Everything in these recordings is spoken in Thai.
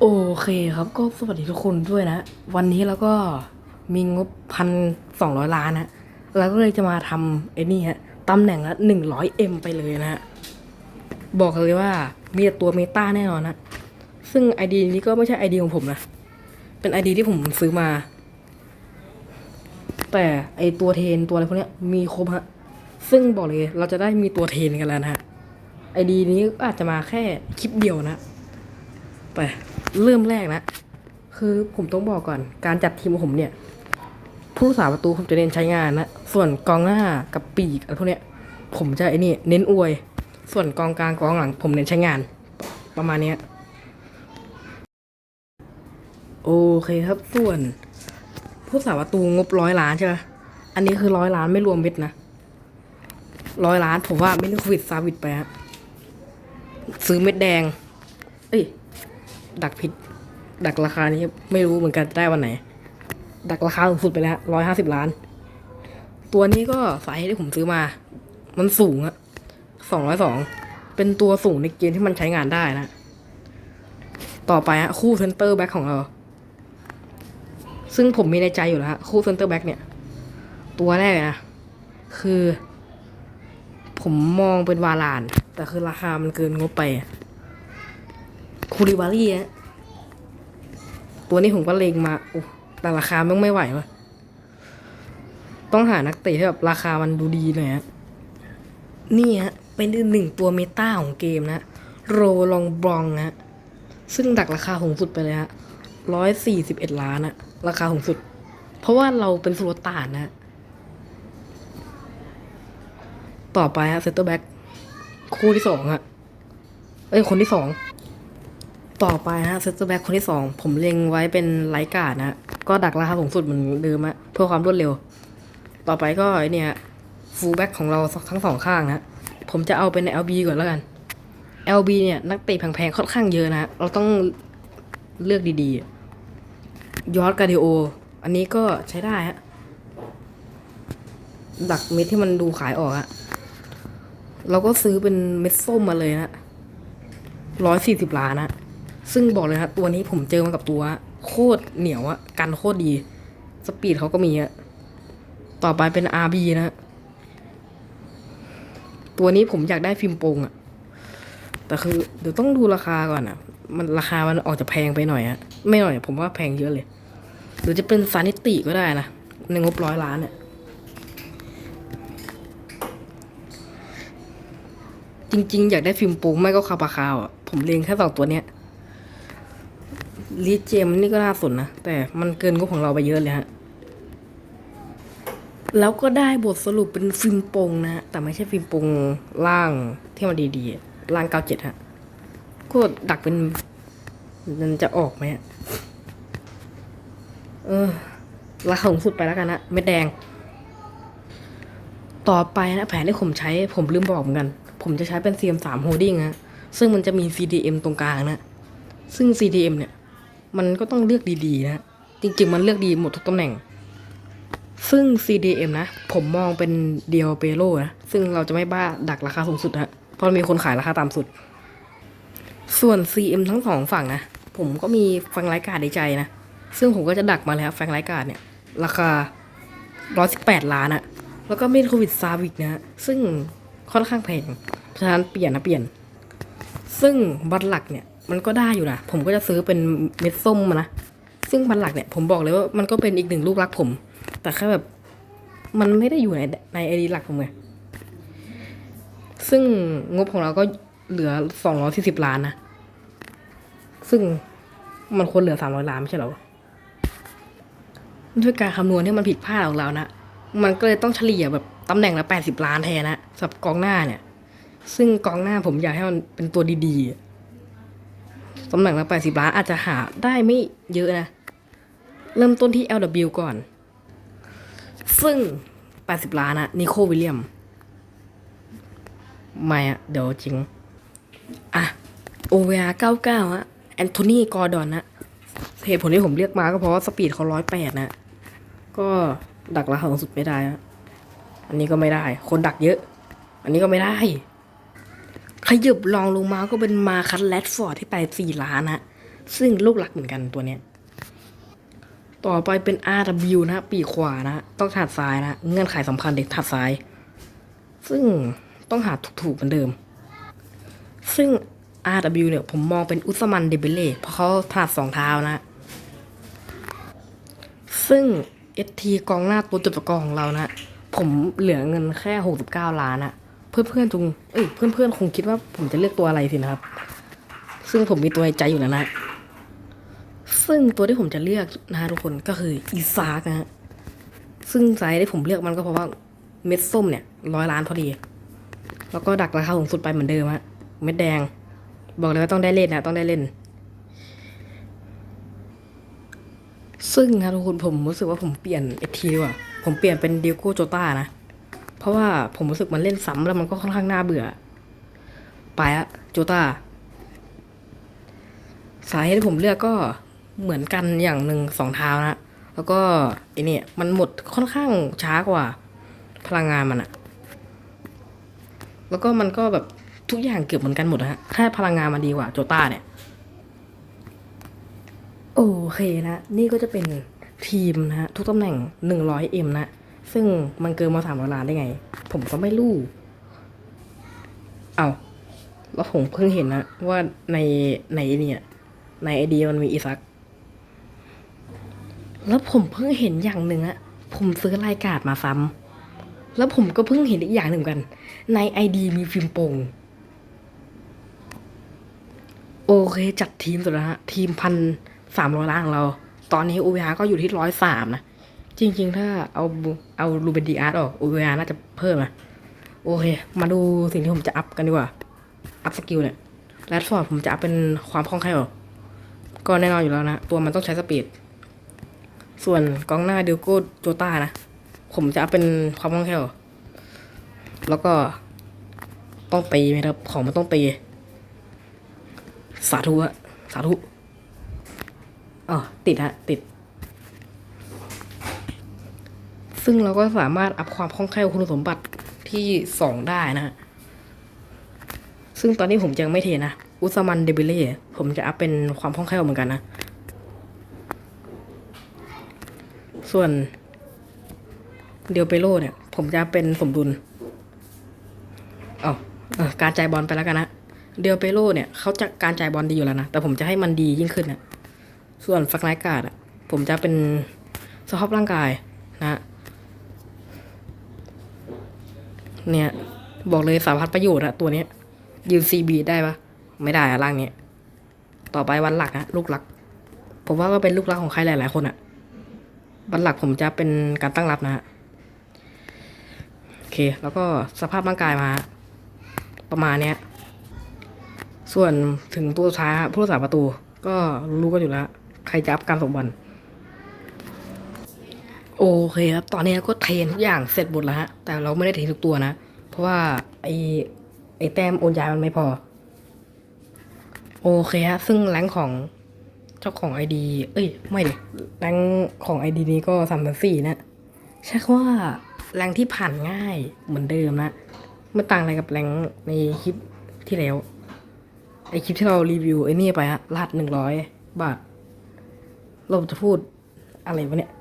โอเคครับก็สวัสดีทุกคนด้วยนะ วันนี้เราก็มีงบพันสองร้อยล้านนะเราก็เลยจะมาทำไอ้นี่ฮะตำแหน่งละหนึ่งร้อยเอ็มไปเลยนะฮะบอกเลยว่ามีแต่ตัวเมตาแน่นอนนะ ซึ่งไอดีนี้ก็ไม่ใช่ไอดีของผมนะ เป็นไอดีที่ผมซื้อมา แต่ไอตัวเทนตัวอะไรพวกนี้มีครบฮะ ซึ่งบอกเลยเราจะได้มีตัวเทนกันแล้วนะฮะไอดีนี้อาจจะมาแค่คลิปเดียวนะ ไปเริ่มแรกนะ คือผมต้องบอกก่อน การจัดทีมของผมเนี่ย ผู้สาประตูผมจะเน้นใช้งานนะ ส่วนกองหน้ากับปีกอะไรพวกเนี้ย ผมจะไอ้นี่เน้นอวย ส่วนกองกลางกองหลัง ผมเน้นใช้งาน ประมาณเนี้ยโอเคครับ ส่วนผู้สาประตูงบร้อยล้านใช่ไหมอันนี้คือร้อยล้านไม่รวมเม็ดนะร้อยล้านผมว่าไม่ได้โควิดซาวิดไปฮะซื้อเม็ดแดง เอ้ย ดักผิด ดักราคานี้ไม่รู้เหมือนกันจะได้วันไหน ดักราคาสูงสุดไปแล้วร้อยห้าสิบล้าน ตัวนี้ก็สายที่ผมซื้อมา มันสูงอะสองร้อยสองเป็นตัวสูงในเกมที่มันใช้งานได้นะ ต่อไปฮะคู่เซนเตอร์แบ็คของเรา ซึ่งผมมีในใจอยู่แล้วฮะคู่เซนเตอร์แบ็กเนี่ย ตัวแรกนะคือ ผมมองเป็นวาลาน แต่คือราคามันเกินงบไป คูริบารี่ฮะตัวนี้ผมก็เลงมาโอ้แต่ราคามันไม่ไหววะต้องหานักเตะที่แบบราคามันดูดีหน่อยฮะนี่ฮะเป็นอีกหนึ่งตัวเมตาของเกมนะโรลองบลองฮะซึ่งดักราคาสูงสุดไปเลยฮะร้อยสี่สิบเอ็ดล้านอะราคาสูงสุด เพราะว่าเราเป็นสุลต่านนะต่อไปฮะเซนเตอร์แบ็กคู่ที่สองฮะเอ้ยคนที่สอง ต่อไปฮะเซนเตอร์แบ็กคนที่สองผมเล็งไว้เป็นไลกาดนะก็ดักราคาสูงสุดเหมือนเดิมอะเพื่อความรวดเร็ว ต่อไปก็ไอเนี่ยฟูลแบ็กของเราทั้งสองข้างนะ ผมจะเอาเป็น LB ก่อนแล้วกัน LB เนี่ย นักเตะแพงๆค่อนข้างเยอะนะ เราต้องเลือกดีๆยอร์ดการ์ดิโอ อันนี้ก็ใช้ได้ฮะดักเม็ดที่มันดูขายออกอะเราก็ซื้อเป็นเม็ดส้มมาเลยนะร้อยสี่สิบล้านนะ ซึ่งบอกเลยนะตัวนี้ผมเจอมากับตัว โคตรเหนียวอะกันโคตรดี สปีดเขาก็มีอะต่อไปเป็น RB นะ ตัวนี้ผมอยากได้ฟิล์มโปรงอะแต่คือเดี๋ยวต้องดูราคาก่อนอะมันราคามันออกจะแพงไปหน่อยอะไม่หน่อย ผมว่าแพงเยอะเลยหรือจะเป็นซานิติก็ได้นะในงบร้อยล้านเนี่ยจริง ๆ อยากได้ฟิล์มโปรงไม่ก็คาปาคาวอะผมเลงแค่สองตัวเนี้ย ลีเจมนี่ก็น่าสนนะ แต่มันเกินงบของเราไปเยอะเลยฮะ แล้วก็ได้บทสรุปเป็นฟิล์มปงนะฮะ แต่ไม่ใช่ฟิล์มปงล่างที่มันดีๆล่างเก้าเจ็ดฮะก็ดักเป็นมันจะออกไหมอะเออราคาสูงสุดไปแล้วกันนะเม็ดแดง ต่อไปนะแผนที่ผมใช้ผมลืมบอกเหมือนกัน ผมจะใช้เป็น CM3 Holding นะซึ่งมันจะมี CDM ตรงกลางนะ ซึ่ง CDM เนี่ย มันก็ต้องเลือกดีๆนะ จริง ๆ มันเลือกดีหมดทุกตำแหน่ง ซึ่ง CDM นะ ผมมองเป็นเดียวเปโลนะ ซึ่งเราจะไม่บ้าดักราคาสูงสุดนะเพราะมีคนขายราคาต่ำสุด ส่วน CM ทั้งสองฝั่งนะ ผมก็มีแฟงไลท์การ์ดในใจนะ ซึ่งผมก็จะดักมาแล้วแฟงไลท์การ์ดเนี่ย ราคา 118 ล้านอะแล้วก็เมดโควิดซาวิกนะฮะซึ่งค่อนข้างแพง เพราะฉะนั้นเปลี่ยนนะเปลี่ยน ซึ่งบัตรหลักเนี่ย มันก็ได้อยู่นะผมก็จะซื้อเป็นเม็ดส้มมานะซึ่งบัตรหลักเนี่ยผมบอกเลยว่ามันก็เป็นอีกหนึ่งลูกรักผม แต่แค่แบบมันไม่ได้อยู่ในในไอดีหลักผมไงซึ่งงบของเราก็เหลือสองร้อยสี่สิบล้านนะซึ่งมันควรเหลือสามร้อยล้านไม่ใช่หรอด้วยการคำนวณที่มันผิดพลาดของเรานะมันก็เลยต้องเฉลี่ยแบบตำแหน่งละแปดสิบล้านแทนนะสำหรับกองหน้าเนี่ย ซึ่งกองหน้าผมอยากให้มันเป็นตัวดีๆ ตำแหน่งละแปดสิบล้านอาจจะหาได้ไม่เยอะนะ เริ่มต้นที่ LW ก่อน ซึ่งแปดสิบล้านอะนิโควิลเลียม ไม่อะเดี๋ยวจริง อะ โอเวอาเก้าเก้าฮะแอนโทนีกอร์ดอนนะเหตุผลที่ผมเรียกมาก็เพราะว่าสปีดเขาร้อยแปดนะ ก็ดักราคาสูงสุดไม่ได้อะอันนี้ก็ไม่ได้ คนดักเยอะ อันนี้ก็ไม่ได้ ขยบลองลงมาก็เป็นมาคัตแรดฟอร์ดที่ไปสี่ล้านนะซึ่งลูกหลักเหมือนกันตัวเนี้ย ต่อไปเป็น RW นะปีขวานะ ต้องถัดซ้ายนะ เงื่อนไขสำคัญเด็กถัดซ้าย ซึ่งต้องหาถูกๆเหมือนเดิม ซึ่ง RW เนี่ยผมมองเป็นอุสมันเดเบเล่เพราะเขาถนัดสองเท้านะ ซึ่ง ST กองหน้าตัวจุดประกองของเรานะ ผมเหลือเงินแค่ 69 ล้านนะ เพื่อนๆจุงเอ้ยเพื่อนๆคงคิดว่าผมจะเลือกตัวอะไรสินะครับ ซึ่งผมมีตัวในใจอยู่แล้วนะซึ่งตัวที่ผมจะเลือกนะฮะทุกคนก็คืออีซากนะฮะซึ่งสาเหตุที่ผมเลือกมันก็เพราะว่าเม็ดส้มเนี่ยร้อยล้านพอดี แล้วก็ดักราคาสูงสุดไปเหมือนเดิมฮะเม็ดแดง บอกเลยว่าต้องได้เล่นนะต้องได้เล่น ซึ่งนะทุกคนผมรู้สึกว่าผมเปลี่ยนเอทีดีกว่าผมเปลี่ยนเป็นดียโก้โจต้านะ เพราะว่าผมรู้สึกมันเล่นซ้ำแล้วมันก็ค่อนข้างน่าเบื่อ ไปอะโจตาสาเหตุที่ผมเลือกก็เหมือนกันอย่างหนึ่งสองเท้านะ แล้วก็ไอเนี่ยมันหมดค่อนข้างช้ากว่า พลังงานมันอะแล้วก็มันก็แบบทุกอย่างเกือบเหมือนกันหมดนะฮะแค่พลังงานมันดีกว่าโจต้าเนี่ย โอเคนะ นี่ก็จะเป็นทีมนะฮะทุกตำแหน่ง 100M นะ ซึ่งมันเกินมาสามร้อยล้านได้ไง ผมก็ไม่รู้ เอาแล้วผมเพิ่งเห็นนะ ว่าในในเนี่ยในไอเดียมันมีอีซัก แล้วผมเพิ่งเห็นอย่างหนึ่งอะผมซื้อรายการดมาซ้ำแล้วผมก็เพิ่งเห็นอีกอย่างหนึ่งกัน ในไอดีมีฟิล์มโปงโอเค จัดทีมสุดแล้วฮะ ทีมพันสามร้อยล้านของเรา ตอนนี้ OVR ก็อยู่ที่ร้อยสามนะ จริง ๆ ถ้าเอาเอารูเบนดีอาร์ตออก OVR น่าจะเพิ่มนะโอเค มาดูสิ่งที่ผมจะอัพกันดีกว่า อัพสกิลเนี่ยแรดฟอร์ดผมจะอัพเป็นความคล่องแคล่วก็แน่นอนอยู่แล้วนะ ตัวมันต้องใช้สปีด ส่วนกองหน้าเดลโก้โจต้านะ ผมจะอัพเป็นความคล่องแคล่วแล้วก็ต้องตีไหมครับ ของมันต้องตี สาธุอะสาธุอ๋อติดฮะ ติด ซึ่งเราก็สามารถอัพความคล่องแคล่วคุณสมบัติที่สองได้นะฮะซึ่งตอนนี้ผมยังไม่เทนะ อุสมันเดบิเล่ผมจะอัพเป็นความคล่องแคล่วเหมือนกันนะ ส่วนเดียวเปโลเนี่ย ผมจะเป็นสมดุลเอาเอการจ่ายบอลไปแล้วกันนะ เดียวเปโลเนี่ยเขาจะการจ่ายบอลดีอยู่แล้วนะ แต่ผมจะให้มันดียิ่งขึ้นนะส่วนฟักไนกาดอะ ผมจะเป็นสภาพร่างกายนะ เนี่ย บอกเลยสารพัดประโยชน์อะตัวเนี้ย ยืนซีบีได้ปะไม่ได้อะร่างเนี้ย ต่อไปวันหลักอะลูกหลัก ผมว่าก็เป็นลูกหลักของใครหลาย ๆ คนอะวันหลักผมจะเป็นการตั้งรับนะฮะโอเค แล้วก็สภาพร่างกายมา ประมาณเนี้ย ส่วนถึงตัวท้ายผู้รักษาประตู ก็รู้กันอยู่แล้ว ใครจะอัพการส่งบอล โอเคครับตอนนี้ก็เทนทุกอย่างเสร็จหมดแล้วฮะ แต่เราไม่ได้เทนทุกตัวนะ เพราะว่าไอไอแต้มโอนย้ายมันไม่พอ โอเคฮะ ซึ่งแรงของเจ้าของไอดีเอ้ย ไม่ดิแรงของไอดีนี้ก็สามพันสี่นะใช่ว่าแรงที่ผ่านง่ายเหมือนเดิมนะไม่ต่างอะไรกับแรงในคลิปที่แล้ว ไอคลิปที่เรารีวิวไอนี่ไปฮะรหัสหนึ่งร้อยบาท เราจะพูดอะไรวะเนี่ย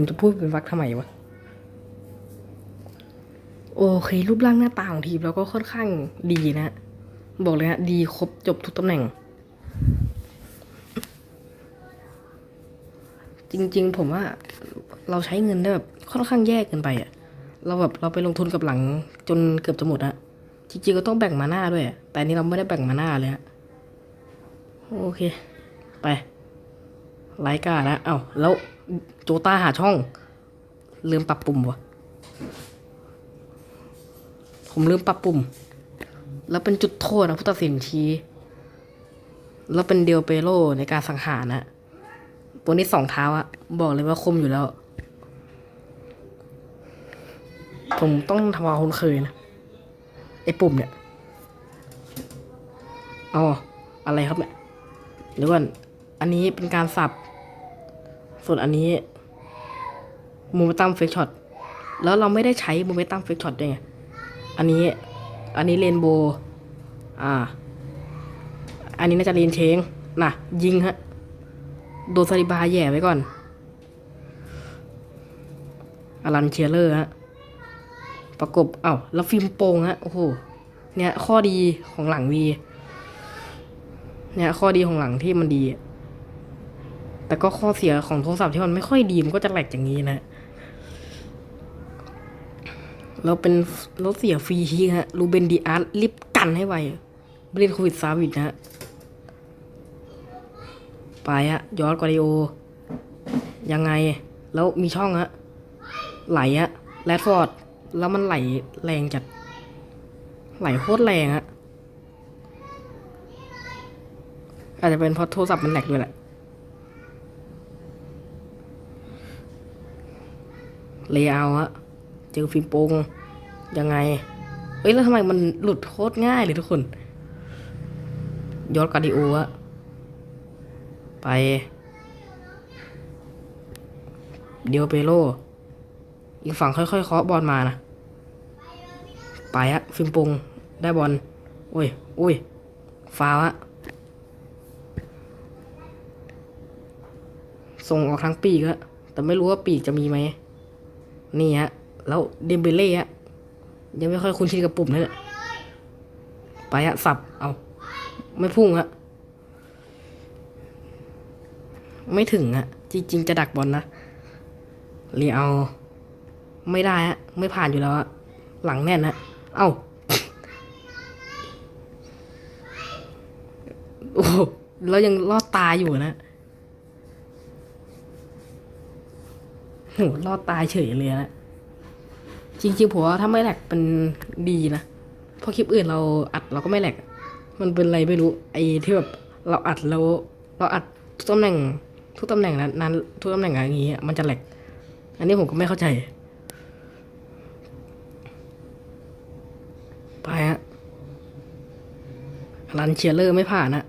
ผมจะพูดเป็นวักทำไมวะ โอเค รูปร่างหน้าตาของทีมเราก็ค่อนข้างดีนะ บอกเลยฮะ ดีครบจบทุกตำแหน่ง จริง ๆ ผมว่าเราใช้เงินได้แบบค่อนข้างแยกเกินไปอะเราแบบเราไปลงทุนกับหลังจนเกือบจะหมดอะจริงๆก็ต้องแบ่งมาหน้าด้วยอะแต่นี้เราไม่ได้แบ่งมาหน้าเลยฮะ โอเค ไปไลกานะเอ้าแล้ว โจตาหาช่อง ลืมปรับปุ่มวะผมลืมปรับปุ่ม แล้วเป็นจุดโทษนะผู้ตัดสินชี้แล้วเป็นเดียวเปโลในการสังหารนะตัวนี้สองเท้าอะบอกเลยว่าคมอยู่แล้ว ผมต้องทำความคุ้นเคยนะไอ้ปุ่มเนี่ยอ๋ออะไรครับเนี่ยเดี๋ยวก่อนอันนี้เป็นการสับ ส่วนอันนี้มูเมตัมเฟกช็อตแล้วเราไม่ได้ใช้มูเมตัมเฟกช็อตด้วยไงอันนี้อันนี้เรนโบว์อ่า อันนี้น่าจะเรนเชงน่ะ ยิงฮะ โดนซาลิบาแย่ไว้ก่อนอลันเชียเลอร์ฮะ ประกบเอ้าแล้วฟิล์มโปงฮะ โอ้โห เนี่ย ข้อดีของหลังวี เนี่ย ข้อดีของหลังที่มันดี แต่ก็ข้อเสียของโทรศัพท์ที่มันไม่ค่อยดีมันก็จะแหลกอย่างนี้นะแล้วเป็นรถเสียฟรีฮิกฮะรูเบนดีอาร์ตรีบกันให้ไวเบรนโควิดซาวิดนะฮะไปฮะยอดกวาดิโอ ยังไง แล้วมีช่องฮะไหลฮะแรดฟอร์ด แล้วมันไหลแรงจัด ไหลโคตรแรงฮะอาจจะเป็นเพราะโทรศัพท์มันแหลกด้วยแหละ เลยเอาฮะเจอฟิล์มโปงยังไง เอ้ยแล้วทำไมมันหลุดโคตรง่ายเลยทุกคนยอดกาดิโออะไปเดียวเปโลอีกฝั่งค่อยๆเคาะบอลมานะ ไปอะฟิล์มโปงได้บอลโอ้ยโอ้ยฟาวอะส่งออกทางปีกอะแต่ไม่รู้ว่าปีกจะมีไหม นี่ฮะ แล้วเดมเบเล่ฮะ ยังไม่ค่อยคุ้นชินกับปุ่มเลยไปฮะ สับ เอา ไม่พุ่งฮะ ไม่ถึงอะจริง ๆ จะดักบอลนะเรียเอา ไม่ได้ฮะ ไม่ผ่านอยู่แล้วอะหลังแน่นฮะ เอ้า โอ้แล้วยังรอดตายอยู่นะ โหรอดตายเฉยเลยนะจริงๆผมว่าถ้าไม่แหลกเป็นดีนะเพราะคลิปอื่นเราอัดเราก็ไม่แหลก มันเป็นอะไรไม่รู้ไอ้ที่แบบเราอัดแล้วเราอัดทุกตำแหน่ง ทุกตำแหน่งนั้นนั้นทุกตำแหน่งอย่างงี้มันจะแหลก อันนี้ผมก็ไม่เข้าใจไปฮะรันเชียร์เลอร์ไม่ผ่านนะ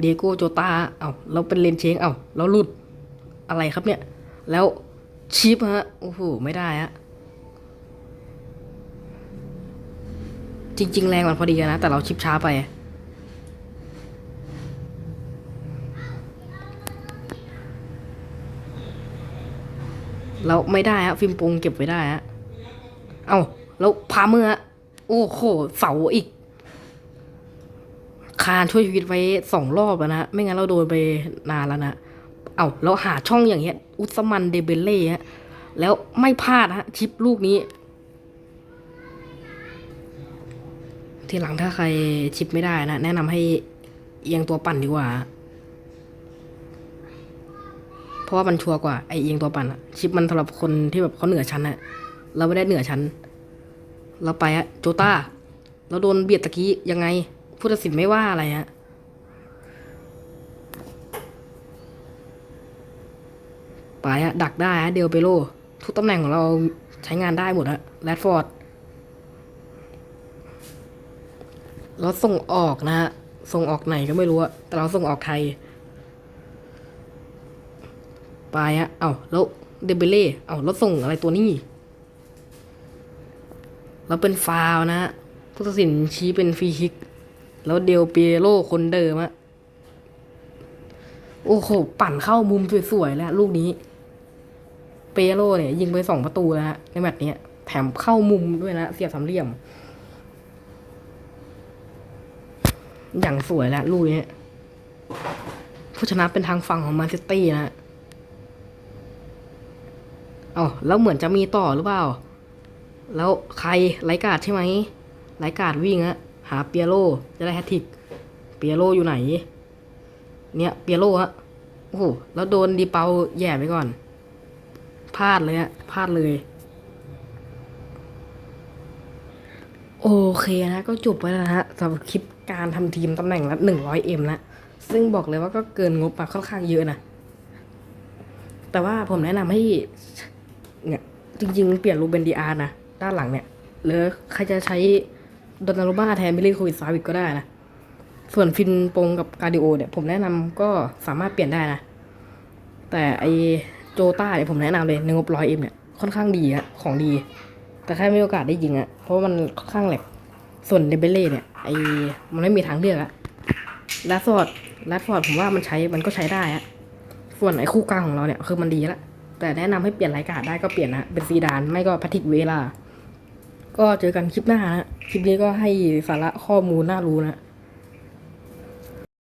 เดโก้โจตาเอา้าเราเป็นเลนเชงเอา้าเราหลุด อะไรครับเนี่ย แล้วชิปฮะ โอ้โห ไม่ได้ฮะ จริง ๆ แรงมันพอดีนะ แต่เราชิปช้าไป เราไม่ได้ฮะ ฟิล์มปงเก็บไว้ได้ฮะ เอา้า แล้วพาเมื่อ โอ้โห เสาอีก คานช่วยชีวิตไว้สองรอบแล้วนะ ไม่งั้นเราโดนไปนานแล้วนะ เอา้าเราหาช่องอย่างเงี้ย อุสมันเดเบเล่ฮะแล้วไม่พลาดฮะชิปลูกนี้ ทีหลังถ้าใครชิปไม่ได้นะ แนะนำให้เอียงตัวปั่นดีกว่า เพราะว่ามันชัวร์กว่าไอเอียงตัวปั่นอะชิปมันสำหรับคนที่แบบเขาเหนือชั้นอะเราไม่ได้เหนือชั้น เราไปอะโจต้าเราโดนเบียดตะกี้ยังไงผู้ตัดสินไม่ว่าอะไรฮะ ไปอะดักได้ฮะเดลเปโลทุกตำแหน่งของเราใช้งานได้หมดฮะแรดฟอร์ดเราส่งออกนะฮะส่งออกไหนก็ไม่รู้อะแต่เราส่งออกไทย ไปอะเอ้าแล้วเดเบเล่เอ้าแล้วส่งอะไรตัวนี้แล้วเป็นฟาวนะฮะผู้ตัดสินชี้เป็นฟรีคิก แล้วเดลเปโลคนเดิมอะ โอ้โห ปั่นเข้ามุมสวยๆแล้วลูกนี้ เปโลเนี่ยยิงไปสองประตูแล้วในแมตช์นี้แถมเข้ามุมด้วยนะเสียบสามเหลี่ยม อย่างสวยแล้วลูกนี้ผู้ชนะเป็นทางฝั่งของแมนซิตี้นะอ๋อแล้วเหมือนจะมีต่อหรือเปล่า แล้วใครไลกาดใช่ไหมไลกาดวิ่งอะหาเปียโรจะได้แฮตทริก เปียโรอยู่ไหน เนี่ยเปียโรฮะโอ้โหแล้วโดนดีเปาแย่ไปก่อนพลาดเลยฮะพลาดเลย โอเคนะก็จบไปแล้วนะฮะสำหรับคลิปการทำทีมตำแหน่งละหนึ่งร้อยเอ็มนะซึ่งบอกเลยว่าก็เกินงบมาค่อนข้างเยอะนะ แต่ว่าผมแนะนำให้เนี่ยจริง ๆ เปลี่ยนรูเบนดีอาร์นะ ด้านหลังเนี่ย หรือใครจะใช้ดอนนารุมาแทนบิลลี่โควิดซาวิกก็ได้นะ ส่วนฟินปงกับการ์ดิโอเนี่ยผมแนะนำก็สามารถเปลี่ยนได้นะ แต่ไอโจต้าเนี่ยผมแนะนำเลยในงบร้อยเอ็มเนี่ยค่อนข้างดีอะของดี แต่แค่ไม่มีโอกาสได้ยิงอะเพราะว่ามันค่อนข้างแหลกส่วนเดเบเล่เนี่ยไอมันไม่มีทางเลือกอะแรดฟอร์ดแรดฟอร์ดผมว่ามันใช้มันก็ใช้ได้อะส่วนไอคู่กลางของเราเนี่ยคือมันดีละแต่แนะนำให้เปลี่ยนรายการได้ก็เปลี่ยนนะเป็นซีดานไม่ก็แพทริกเวลา ก็เจอกันคลิปหน้านะคลิปนี้ก็ให้สาระข้อมูลน่ารู้นะ